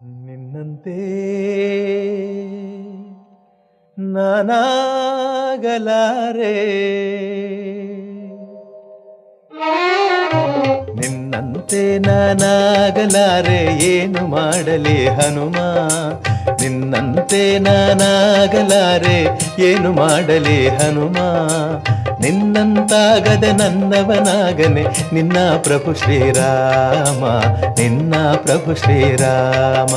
ನಿನ್ನಂತೆ ನಾನಾಗಲಾರೆ. ನಿನ್ನಂತೆ ನಾನಾಗಲಾರೆ ಏನು ಮಾಡಲಿ ಹನುಮ? ನಿನ್ನಂತೆ ನಾನಾಗಲಾರೆ ಏನು ಮಾಡಲಿ ಹನುಮ? ನಿನ್ನಂತಾಗದೆ ನನ್ನವನಾಗನೆ ನಿನ್ನ ಪ್ರಭು ಶ್ರೀರಾಮ ನಿನ್ನ ಪ್ರಭು ಶ್ರೀರಾಮ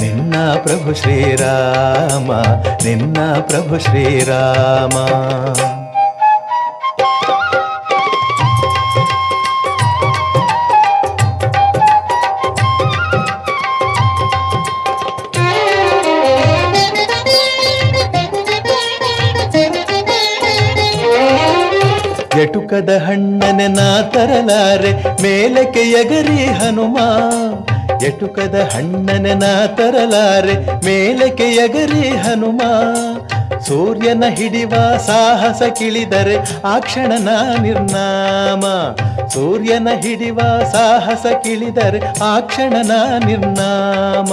ನಿನ್ನ ಪ್ರಭು ಶ್ರೀರಾಮ ನಿನ್ನ ಪ್ರಭು ಶ್ರೀರಾಮ. ಎಟುಕದ ಹಣ್ಣನೆ ನಾ ತರಲಾರೆ, ಮೇಲಕ್ಕೆ ಎಗರಿ ಹನುಮ. ಎಟುಕದ ಹಣ್ಣನೆ ನಾ ತರಲಾರೆ, ಮೇಲಕ್ಕೆ ಎಗರಿ ಹನುಮ. ಸೂರ್ಯನ ಹಿಡಿವ ಸಾಹಸ ಕಿಳಿದರೆ ಆ ಕ್ಷಣನ ನಿರ್ನಾಮ. ಸೂರ್ಯನ ಹಿಡಿವ ಸಾಹಸ ಕಿಳಿದರೆ ಆ ಕ್ಷಣನ ನಿರ್ನಾಮ.